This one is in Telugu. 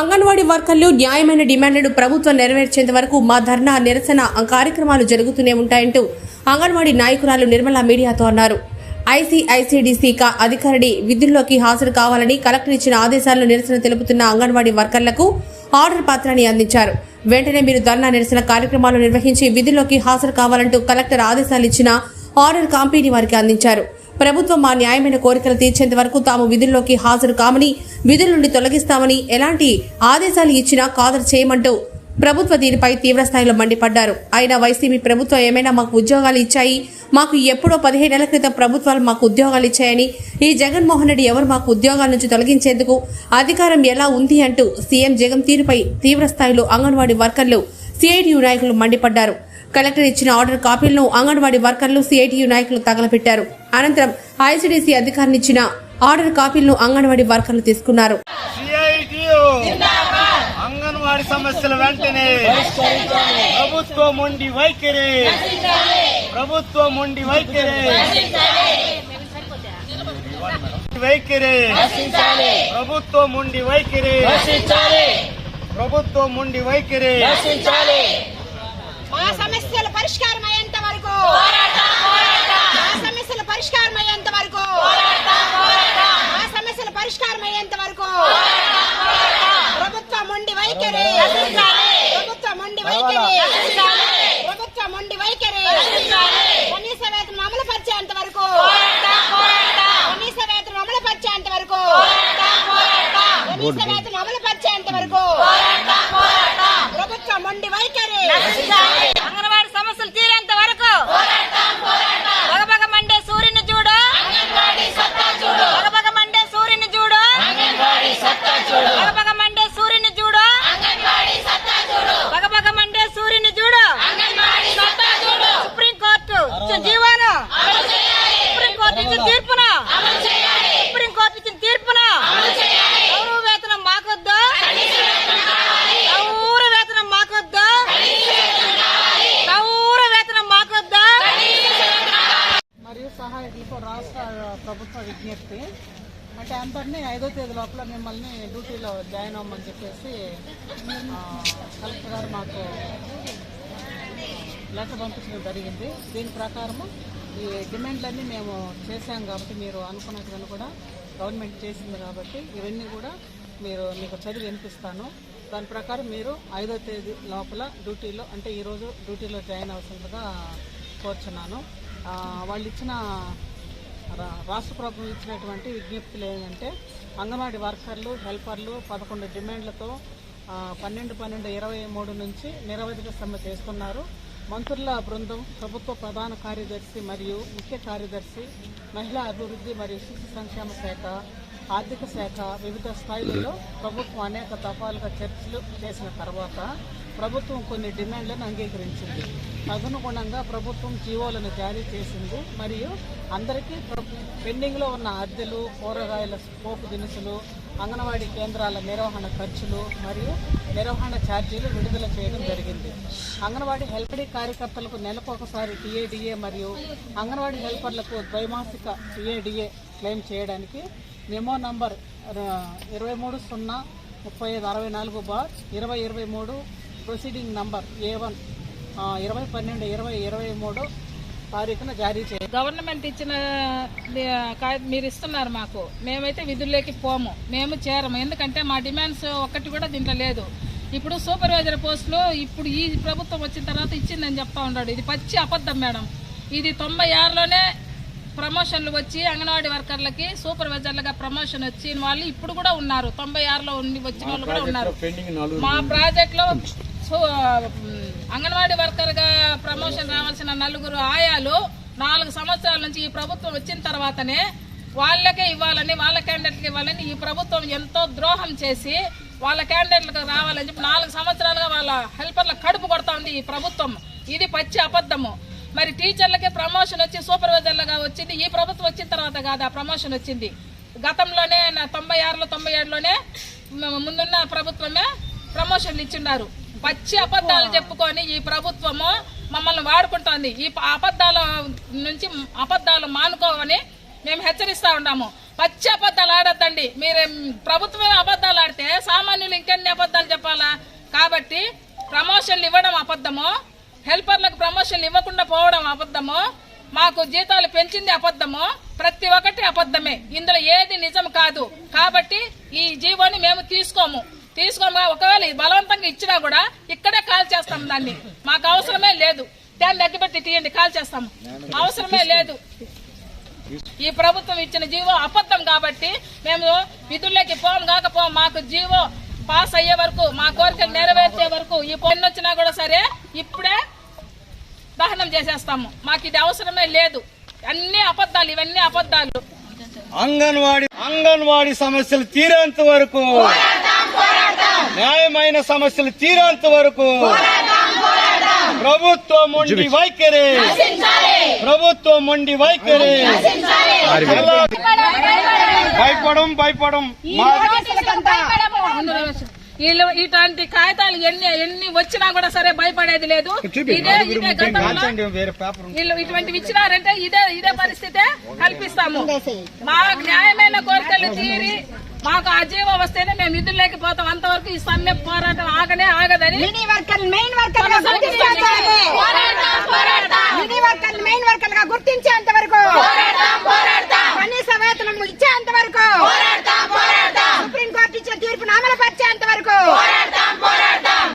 అంగన్వాడీ వర్కర్లు న్యాయమైన డిమాండ్లను ప్రభుత్వం నెరవేర్చేంత వరకు మా ధర్నా నిరసన కార్యక్రమాలు జరుగుతూనే ఉంటాయంటూ అంగన్వాడీ నాయకురాలు నిర్మల మీడియాతో అన్నారు. ఐసీఐసీడీసీ కా అధికారిని విధుల్లోకి హాజరు కావాలని కలెక్టర్ ఇచ్చిన ఆదేశాలను నిరసన తెలుపుతున్న అంగన్వాడీ వర్కర్లకు ఆర్డర్ పత్రాన్ని అందించారు. వెంటనే మీరు ధర్నా నిరసన కార్యక్రమాలు నిర్వహించి విధుల్లోకి హాజరు కావాలంటూ కలెక్టర్ ఆదేశాలు ఇచ్చిన ఆర్డర్ కంపెనీ వారికి అందించారు. ప్రభుత్వం మా న్యాయమైన కోరికలు తీర్చేంత వరకు తాము విధుల్లోకి హాజరు కామని విధుల నుండి తొలగిస్తామని ఎలాంటి ఆదేశాలు ఇచ్చినా ఖాదరు చేయమంటూ ప్రభుత్వ దీనిపై తీవ్రస్థాయిలో మండిపడ్డారు. అయినా వైసీపీ ప్రభుత్వం ఏమైనా మాకు ఉద్యోగాలు ఇచ్చాయి? మాకు ఎప్పుడో పదిహేను నెలల క్రితం ప్రభుత్వాలు మాకు ఉద్యోగాలు ఇచ్చాయని ఈ జగన్మోహన్ రెడ్డి ఎవరు మాకు ఉద్యోగాల నుంచి తొలగించేందుకు అధికారం ఎలా ఉంది అంటూ సీఎం జగన్ తీరుపై తీవ్రస్థాయిలో అంగన్వాడీ వర్కర్లు సిఐటియు నాయకులు మండిపడ్డారు. కలెక్టర్ ఇచ్చిన ఆర్డర్ కాపీలను అంగన్వాడీ వర్కర్లు సిఐటియు నాయకులు తగలపెట్టారు. అనంతరం ఐసిడిసి అధికారిని ఇచ్చిన ఆర్డర్ కాపీలను అంగన్వాడీ వర్కర్లు తీసుకున్నారు. అంగన్వాడి సమస్యల వెంటనే ప్రభుత్వం మొండి వైఖరి. ప్రభుత్వం మొండి వైఖరి. వైఖరి. ప్రభుత్వం మొండి వైఖరి. ప్రభుత్వం మొండి వైఖరి. మా సమస్యల పరిష్కారం అయ్యేంత వరకు. మా సమస్యల పరిష్కారం అయ్యేంత వరకు. మా సమస్యల పరిష్కారం అయ్యేంత వరకు. ప్రభుత్వం మొండి వైఖరి. ప్రభుత్వం మొండి వైఖరి. ప్రభుత్వం మొండి వైఖరి. కనీస వేతనం అమలు పరిచేంత వరకు. కనీస వేతనం అమలు పరిచేంత వరకు. వేతనం అమలు పరిచేంత వరకు ప్రభుత్వం మొండి వైఖరి. అంగన్వాడి సమస్యలు తీరేంత వరకు బగబగ మండే సూర్యుని చూడు. మండే సూర్యుని చూడు. బగబగ మండే సూర్యుని చూడు. మండే సూర్యుని చూడు. సుప్రీం కోర్టు ఇచ్చిన జీవాను సుప్రీం కోర్టు ఇచ్చిన తీర్పును రాష్ట్ర ప్రభుత్వ విజ్ఞప్తి. అంటే అందరినీ ఐదో తేదీ లోపల మిమ్మల్ని డ్యూటీలో జాయిన్ అవ్వమని చెప్పేసి కలెక్టర్ గారు మాకు లెటర్ పంపించడం జరిగింది. దీని ప్రకారము ఈ డిమాండ్లన్నీ మేము చేశాం కాబట్టి మీరు అనుకున్నట్టుగా కూడా గవర్నమెంట్ చేసింది కాబట్టి ఇవన్నీ కూడా మీరు మీకు చదివి వినిపిస్తాను. దాని ప్రకారం మీరు ఐదో తేదీ లోపల డ్యూటీలో అంటే ఈరోజు డ్యూటీలో జాయిన్ అవ్వాల్సిందిగా కోరుచున్నాను. వాళ్ళు ఇచ్చిన రాష్ట్ర ప్రభుత్వం ఇచ్చినటువంటి విజ్ఞప్తులు ఏంటంటే అంగన్వాడీ వర్కర్లు హెల్పర్లు పదకొండు డిమాండ్లతో పన్నెండు పన్నెండు ఇరవై మూడు నుంచి నిరవధిక సమ్మె చేస్తున్నారు. మంత్రుల బృందం ప్రభుత్వ ప్రధాన కార్యదర్శి మరియు ముఖ్య కార్యదర్శి మహిళా అభివృద్ధి మరియు శిశు సంక్షేమ శాఖ ఆర్థిక శాఖ వివిధ స్థాయిలలో ప్రభుత్వం అనేక దఫాలుగా చర్చలు చేసిన తర్వాత ప్రభుత్వం కొన్ని డిమాండ్లను అంగీకరించింది. తదనుగుణంగా ప్రభుత్వం జీవోలను జారీ చేసింది. మరియు అందరికీ ప్ర- పెండింగ్లో ఉన్న అద్దెలు కూరగాయల పోపు దినుసులు అంగన్వాడీ కేంద్రాల నిర్వహణ ఖర్చులు మరియు నిర్వహణ ఛార్జీలు విడుదల చేయడం జరిగింది. అంగన్వాడీ హెల్పడీ కార్యకర్తలకు నెలకు ఒకసారి టీఏడిఏ మరియు అంగన్వాడీ హెల్పర్లకు ద్వైమాసిక టీఏడిఏ క్లెయిమ్ చేయడానికి మెమో నంబర్ ఇరవై మూడు సున్నా ముప్పై ఐదు అరవై నాలుగు బార్ ఇరవై ఇరవై మూడు ప్రొసీడింగ్ నంబర్ ఏ వన్ ఇరవై పన్నెండు ఇరవై ఇరవై మూడు తారీఖున జారీ చేయాలి గవర్నమెంట్ ఇచ్చిన మీరు ఇస్తున్నారు మాకు. మేమైతే విధుల్లోకి పోము. మేము చేరము. ఎందుకంటే మా డిమాండ్స్ ఒక్కటి కూడా దీంట్లో లేదు. ఇప్పుడు సూపర్వైజర్ పోస్టులో ఇప్పుడు ఈ ప్రభుత్వం వచ్చిన తర్వాత ఇచ్చిందని చెప్తా ఉన్నాడు. ఇది పచ్చి అబద్ధం మేడం. ఇది తొంభై ఆరులోనే ప్రమోషన్లు వచ్చి అంగన్వాడీ వర్కర్లకి సూపర్వైజర్లుగా ప్రమోషన్ వచ్చిన వాళ్ళు ఇప్పుడు కూడా ఉన్నారు. తొంభై ఆరులో ఉండి వచ్చిన వాళ్ళు కూడా ఉన్నారు. మా ప్రాజెక్ట్లో సో, ఉమ్, అంగన్వాడీ వర్కర్గా ప్రమోషన్ రావాల్సిన నలుగురు ఆయాలు నాలుగు సంవత్సరాల నుంచి ఈ ప్రభుత్వం వచ్చిన తర్వాతనే వాళ్ళకే ఇవ్వాలని వాళ్ళ క్యాండిడేట్కి ఇవ్వాలని ఈ ప్రభుత్వం ఎంతో ద్రోహం చేసి వాళ్ళ క్యాండిడేట్లకు రావాలని చెప్పి నాలుగు సంవత్సరాలుగా వాళ్ళ హెల్పర్ల కడుపు కొడతా ఉంది ఈ ప్రభుత్వం. ఇది పచ్చి అబద్ధము. మరి టీచర్లకే ప్రమోషన్ వచ్చి సూపర్వైజర్లుగా వచ్చింది. ఈ ప్రభుత్వం వచ్చిన తర్వాత కాదు ఆ ప్రమోషన్ వచ్చింది. గతంలోనే తొంభై ఆరులో తొంభై ఏడులోనే ముందున్న ప్రభుత్వమే ప్రమోషన్లు ఇచ్చిండారు. పచ్చి అబద్ధాలు చెప్పుకొని ఈ ప్రభుత్వము మమ్మల్ని వాడుకుంటోంది. ఈ అబద్ధాల నుంచి అబద్ధాలు మానుకోవని మేము హెచ్చరిస్తా ఉన్నాము. పచ్చి అబద్ధాలు ఆడొద్దండి. మీరు ప్రభుత్వమే అబద్ధాలు ఆడితే సామాన్యులు ఇంకెన్ని అబద్ధాలు చెప్పాలా? కాబట్టి ప్రమోషన్లు ఇవ్వడం అబద్ధము. హెల్పర్లకు ప్రమోషన్లు ఇవ్వకుండా పోవడం అబద్ధము? మాకు జీతాలు పెంచింది అబద్ధము? ప్రతి ఒక్కటి అబద్ధమే. ఇందులో ఏది నిజం కాదు. కాబట్టి ఈ జీవోని మేము తీసుకోము. తీసుకోము ఒకవేళ బలవంతంగా ఇచ్చినా కూడా ఇక్కడే కాల్ చేస్తాం దాన్ని. మాకు అవసరమే లేదు. దాన్ని దగ్గరపెట్టి తీయండి కాల్ చేస్తాము అవసరమే లేదు. ఈ ప్రభుత్వం ఇచ్చిన జీవో అబద్ధం కాబట్టి మేము విధుల్లోకి పోం కాకపోం. మాకు జీవో పాస్ అయ్యే వరకు మా కోరికలు నెరవేర్చే వరకు ఈ పొన్ను వచ్చినా కూడా సరే ఇప్పుడే దహనం చేసేస్తాము. మాకు ఇది అవసరమే లేదు. అన్ని అబద్ధాలు ఇవన్నీ అబద్ధాలు. అంగన్వాడి అంగన్వాడి సమస్యలు తీరేంత వరకు న్యాయమైన సమస్యలు తీరేంత వరకు ప్రభుత్వం మొండి వైఖరి ప్రభుత్వం మొండి వైఖరి. భయపడం భయపడం వీళ్ళు ఇట్లాంటి కాగితాలు ఎన్ని ఎన్ని వచ్చినా కూడా సరే భయపడేది లేదు. ఇదే ఇదే గతంలో ఇటువంటివి ఇచ్చినారంటే ఇదే ఇదే పరిస్థితే కల్పిస్తాము. మా న్యాయమైన కోరికలు తీరి మాకు ఆ జీవో వస్తేనే మేము విధుల్లోకి పోతాం. అంతవరకు ఈ సమ్మె పోరాటం ఆగనే ఆగదని మెయిన్ వర్కర్ గుర్తించేంత వరకు